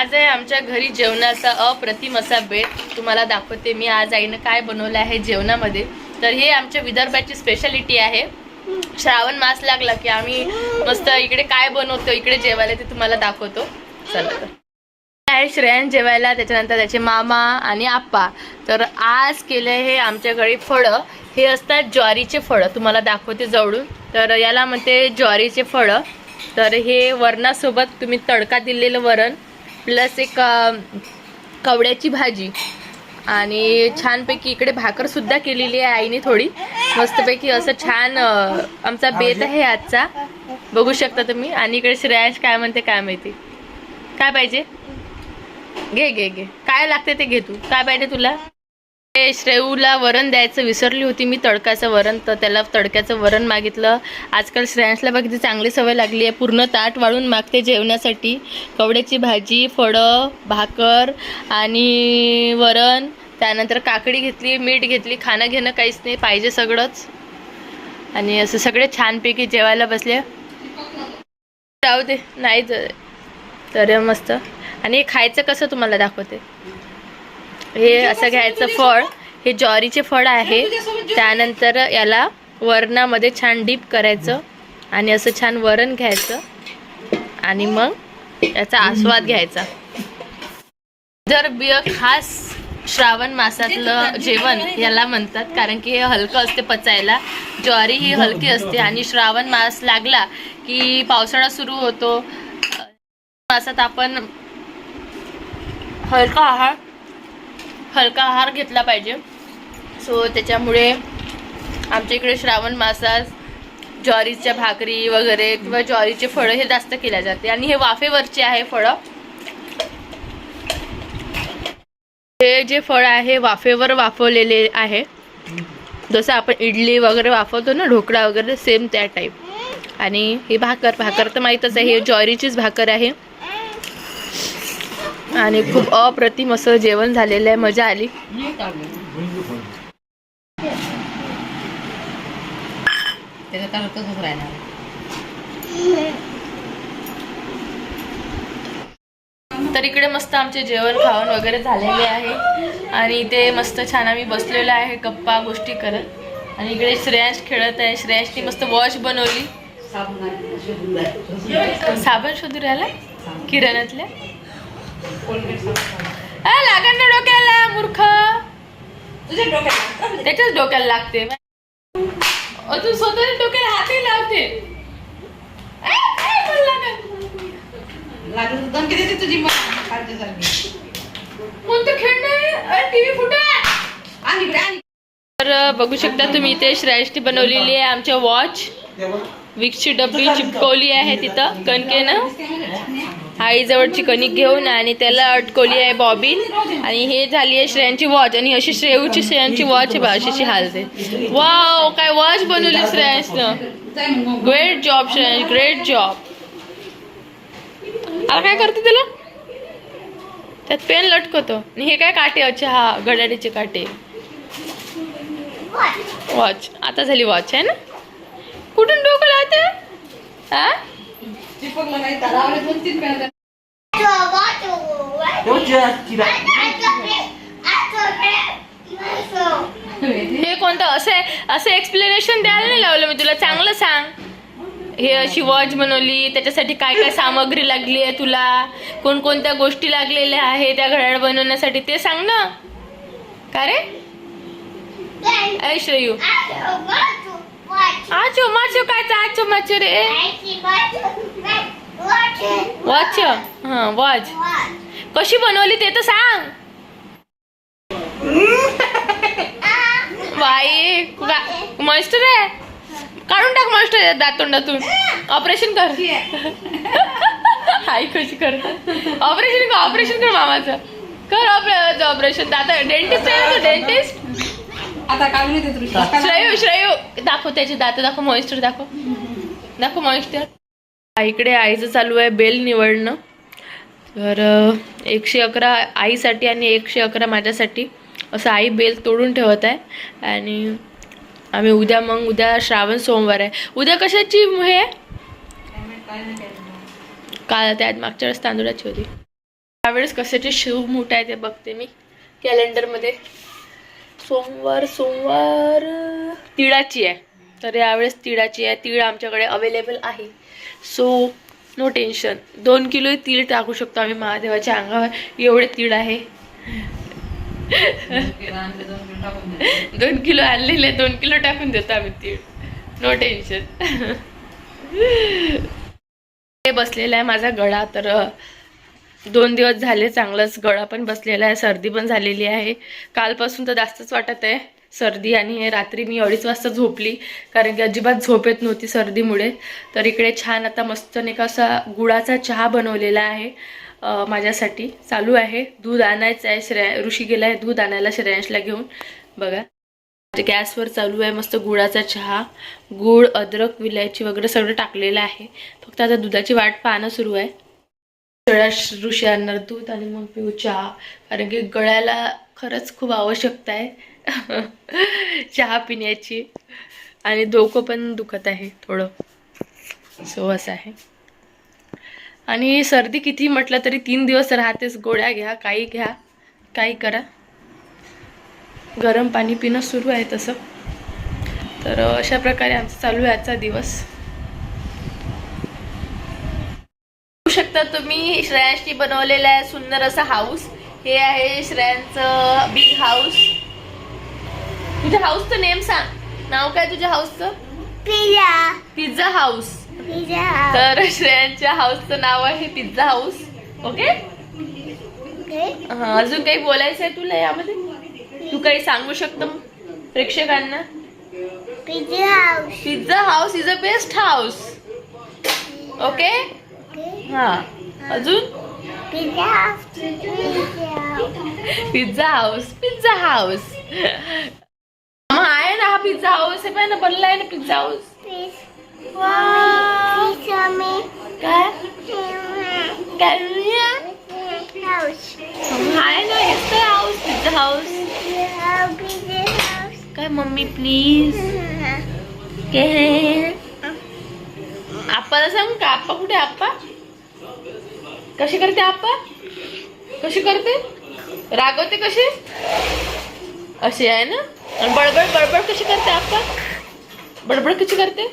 आज आहे आमच्या घरी जेवणाचा अप्रतिम असा बेत तुम्हाला दाखवते मी आज आईनं काय बनवलं आहे जेवणामध्ये. तर हे आमच्या विदर्भाची स्पेशालिटी आहे. श्रावण मास लागला की आम्ही मस्त इकडे काय बनवतो इकडे जेवायला ते तुम्हाला दाखवतो. चला तर. आहे श्रेयन जेवायला त्याच्यानंतर त्याचे मामा आणि आप्पा. तर आज केलं हे आमच्या घरी फळं. हे असतात ज्वारीचे फळं. तुम्हाला दाखवते जवळून. तर याला म्हणते ज्वारीचे फळं. तर हे वरणासोबत तुम्ही तडका दिलेलं वरण. प्लस एक कवड्याची भाजी. आणि छानपैकी इकडे भाकरसुद्धा केलेली आहे आईने थोडी. मस्तपैकी असं छान आमचा बेत आहे आजचा. बघू शकता तुम्ही. आणि इकडे श्रेयांश काय म्हणते काय माहिती. काय पाहिजे? घे घे घे. काय लागते ते घे तू. काय पाहिजे तुला? श्रेयूला वरण द्यायचं विसरली होती मी तडकाचं वरण तर त्याला तडक्याचं वरण मागितलं. आजकाल श्रेयांशला बघ चांगली सवय लागली आहे. पूर्ण ताट वाळून मागते जेवणासाठी. कवड्याची भाजी फळं भाकर आणि वरण. त्यानंतर काकडी घेतली मीठ घेतली खाणं घेणं काहीच नाही पाहिजे सगळंच. आणि असं सगळे छानपैकी जेवायला बसले. जाऊ दे नाही तर तर मस्त. आणि खायचं कसं तुम्हाला दाखवते? हे असं घ्यायचं फळ. हे ज्वारीचे फळ आहे. त्यानंतर याला वरणामध्ये छान डीप करायचं आणि असं छान वरण घ्यायचं. आणि मग याचा आस्वाद घ्यायचा. जर बिय खास श्रावण मासातलं जेवण याला म्हणतात कारण की हे हलकं असते पचायला. ज्वारी ही हलकी असते आणि श्रावण मास लागला की पावसाळा सुरू होतो. मासात आपण हलका आहार हलका आहार घेतला पाहिजे. सो त्याच्यामुळे आमच्या इकडे श्रावण मासात ज्वारीच्या भाकरी वगैरे किंवा ज्वारीचे फळं हे जास्त केल्या जाते. आणि हे वाफेवरचे आहे फळं. हे जे फळ आहे वाफेवर वाफवलेले आहे. जसं आपण इडली वगैरे वाफवतो ना ढोकळा वगैरे सेम त्या टाईप आणि ही भाकर भाकर तर माहीतच आहे हे ज्वारीचीच भाकर आहे. आणि खूप अप्रतिम असं जेवण झालेलं आहे मजा आली. तर इकडे मस्त आमचे जेवण खावण वगैरे झालेले आहे. आणि इथे मस्त छान आम्ही बसलेलो आहे गप्पा गोष्टी करत. आणि इकडे श्रेयांश खेळत आहे. श्रेयांशनी मस्त वॉच बनवली. साबण शोधू राहिला? किराणातल्या आ, लागन ना डोक्याला मूर्ख. त्याच्याच डोक्याला लागते. अजून स्वतःच्या डोक्याला हातही लावते. लागन. धमकी देते तुझी टीव्ही फुटा आणि इकडे आणि तर बघू शकता तुम्ही इथे श्रेष्ठी बनवलेली आहे आमच्या वॉच. विक्सची डब्बी चिपकवली आहे तिथं कणकेनं. आईजवळची कणिक घेऊन आणि त्याला अटकवली आहे बॉबीन. आणि हे झाली आहे श्रेयांची वॉच. आणि अशी श्रेयूची श्रेयांची वॉच आहे बा अशी हालते. वाव काय वॉच बनवली श्रेयांशनं great job Shreyansh. Great job आता काय करते त्याला? त्यात पेन लटकवतो आणि हे काय काटे? अच्छा हा घड्याळीचे काटे. वॉच. आता झाली वॉच आहे ना? कुठून डोकं लावते? हा? Don't just get up. हे कोणतं? असं असं एक्सप्लेनेशन द्यायला नाही लावलं मी तुला. चांगलं सांग. हे अशी वॉच बनवली. त्याच्यासाठी काय काय सामग्री लागली आहे तुला? कोणकोणत्या गोष्टी लागलेल्या आहे त्या घड्याळ बनवण्यासाठी? ते सांग ना. का रे? श्रेयू. आचो माचो काय आचो माचो रे? वॉच हा वॉच कशी बनवली ते तर सांग. बाई मॉइस्टर आहे? काढून टाक मॉइस्टर दातोंडातून ऑपरेशन कर. आई कशी करतात ऑपरेशन कर ऑपरेशन कर मामाचं. कर ऑपरेशन दाता डेंटिस्ट आहे डेंटिस्ट आता काढून येते तुला श्रेयू श्रेयू दाखव त्याचे दात दाखव मॉइस्टर दाखव. दाखव मॉइस्टर इकडे आईचं चालू आहे बेल निवडणं. तर एकशे अकरा आईसाठी आणि एकशे अकरा माझ्यासाठी असं आई बेल तोडून ठेवत आहे. आणि आम्ही उद्या मग उद्या श्रावण सोमवार आहे. उद्या कशाची हे? आहे? काल त्यात मागच्या वेळेस तांदुळाची होती. त्यावेळेस कशाची शिव मोठा आहे ते बघते मी कॅलेंडरमध्ये. सोमवार सोमवार तिळाची आहे. तर यावेळेस तिळाची आहे. तीळ आमच्याकडे अवेलेबल आहे. सो नो टेन्शन दोन किलो तीळ टाकू शकतो आम्ही महादेवाच्या अंगावर. एवढे तीळ आहे. दोन किलो आणलेले दोन किलो टाकून देतो आम्ही तीळ. नो टेन्शन हे बसलेला आहे माझा गळा तर दोन दिवस झाले चांगलाच गळा पण बसलेला आहे सर्दी पण झालेली आहे. कालपासून तर जास्तच वाटत आहे. सर्दी आणि रात्री मी अडीच वाजता झोपली कारण की अजिबात झोप येत नव्हती सर्दीमुळे. तर इकडे छान आता मस्त नाही का असा गुळाचा चहा बनवलेला आहे माझ्यासाठी. चालू आहे. दूध आणायचं आहे श्रेया ऋषी गेला आहे दूध आणायला श्रेयांशला घेऊन. बघा. म्हणजे गॅसवर चालू आहे मस्त गुळाचा चहा. गुळ अद्रक विलायची वगैरे सगळं टाकलेलं आहे. फक्त आता दुधाची वाट पाहणं सुरू आहे. सगळ्या ऋषी आणणार दूध आणि मग पिऊ चहा. कारण की गळ्याला खरंच खूप आवश्यकता आहे. चहा पिण्याची. आणि डोकं पण दुखत आहे थोडं. सो असं आहे. आणि सर्दी किती म्हटलं तरी तीन दिवस राहतेच. गोळ्या घ्या काही घ्या काही करा. गरम पाणी पिणं सुरू आहे तसं. तर अशा प्रकारे आमचं चालू आहे आजचा दिवस. बघू शकता तुम्ही श्रेयांशी बनवलेला आहे सुंदर असा हाऊस हे आहे श्रेयांचं बिग हाऊस तुझ्या हाऊसचं नेम सांग. नाव काय तुझ्या हाऊसचं? पिझ्झा. Pizza house. पिझ्झा. तर श्रेयांच्या हाऊसचं नाव आहे पिझ्झा हाऊस. ओके? हा, अजून काही बोलायचं आहे तुला यामध्ये? तू काही सांगू शकतो प्रेक्षकांना? Pizza house. Pizza house is a best house. Okay? हा अजून? Pizza house pizza house pizza house मग आहे ना हा पिझ्झा हाऊस हे पण बनला ना पिझ्झा हाऊस काय? काय आहे ना हेच तर हाऊस पिझ्झा हाऊस काय मम्मी प्लीज काय आप्पाला सांग का? आप्पा कुठे आप्पा? कशी करते आप्पा? कशी करते? रागवते कशी? अशी आहे ना? आणि बडबड बडबड कशी करते आप्पा? बडबड कशी करते?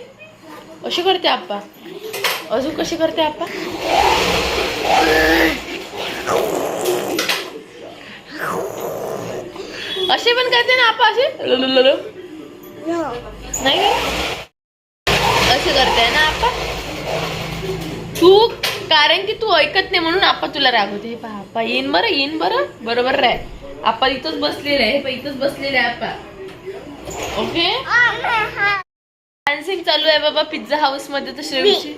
अशी करते आप्पा. अजून कशी करते आप्पा? असे पण करते ना आप्पा असे नाही का? असे करते ना आप्पा तू कारण की तू ऐकत नाही म्हणून आप्पा तुला रागवते पहा आप्पा येईन बरं येईन बरं बरोबर राय आप्पा इथंच बसलेलं आहे हे पहा, इथंच बसलेले आहे आप्पा ओके? डान्सिंग चालू आहे बाबा पिझ्झा हाऊसमध्ये तर श्रेयशी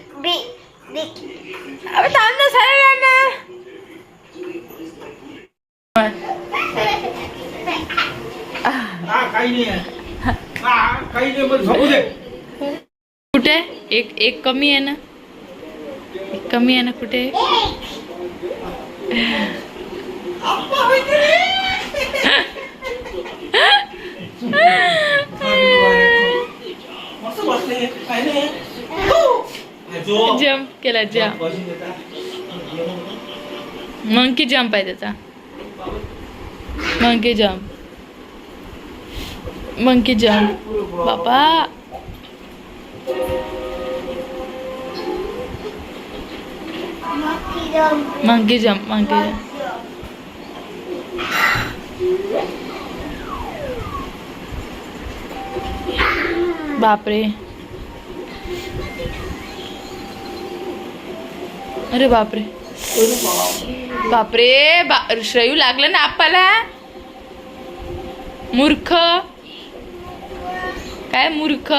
अबे थांब ना सारे ना. काही नाही आहे. काही नाही मग झोपू दे. कुठे? एक एक कमी आहे ना. एक कमी आहे ना कुठे मस्त बसले काही नाही आजो. जम्प केला जम्प. मंकी जम्प आहे त्याचा. मंकी जम्प मंकी जम्प बाबा मंकी जम्प मंकी जम्प बापरे अरे बापरे. बापरे बा श्रेयू लागलं ना आप्पाला? मूर्ख. काय मूर्ख?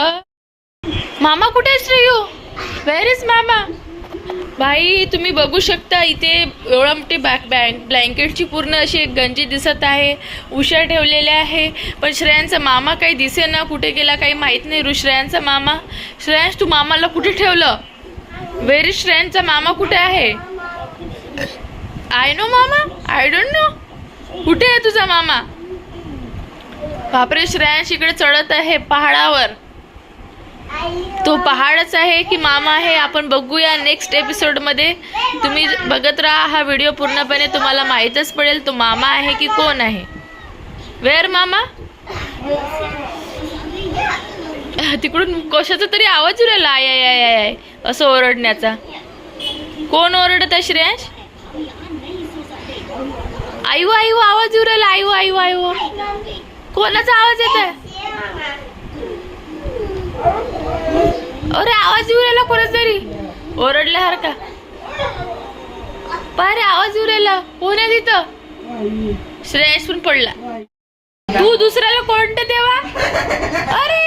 मामा कुठे आहे श्रेयू? वेर इज मामा? भाई तुम्ही बघू शकता इथे एवढा मोठी बॅक बँक ब्लँकेटची पूर्ण अशी एक गंजी दिसत आहे. उशा ठेवलेल्या आहे. पण श्रेयांचा मामा काही दिसे ना कुठे गेला काही माहीत नाही रु श्रेयांचा मामा. श्रेयांश तू मामाला कुठे ठेवलं? व्हेरी श्रेयांचा मामा कुठे आहे? आय नो मामा? आय डोंट नो कुठे आहे तुझा मामा? बापरे श्रेयांश इकडे चढत आहे पहाडावर. तो पहाडच आहे की मामा आहे आपण बघूया नेक्स्ट एपिसोडमध्ये. तुम्ही बघत राहा हा व्हिडिओ पूर्णपणे तुम्हाला माहीतच पडेल तो मामा आहे की कोण आहे. वेअर मामा? तिकडून कशाचा तरी आवाज उरायला आय आय आय आय आय असं ओरडण्याचा. कोण ओरडत आहे श्रेयश? आई आयु आवाज उरायला आयु आई आयु कोणाचा आवाज येत आहे अरे आवाज येऊ राहिला कोणाचा तरी? ओरडल्यासारखा. पारे आवाज येऊ राहिला. कोण आहे तिथं? श्रेयस पण पडला. तू दुसऱ्याला कोणतं देवा? अरे!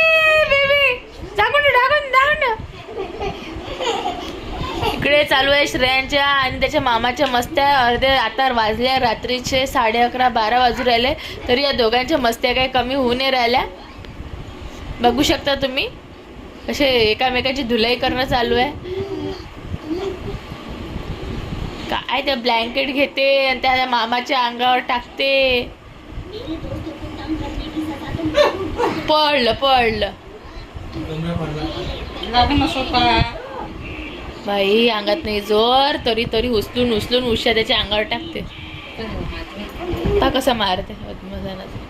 इकडे चालू आहे श्रेयांच्या आणि त्याच्या मामाच्या मस्त्या अर्धे आता वाजल्या रात्रीचे साडे अकरा बारा वाजू राहिले. तरी या दोघांच्या मस्त्या काही कमी होऊ नाही राहिल्या. बघू शकता तुम्ही कसे एकामेकाची धुलाई करणं चालू आहे. काय ते ब्लँकेट घेते आणि त्या मामाच्या अंगावर टाकते. पडलं पडलं कमरा पडला लग्न सोपा बाई अंगात नाही जोर तरी तरी उचलून उचलून उषा त्याच्या अंगावर टाकते पहा कसा मारते मधमधानाचं.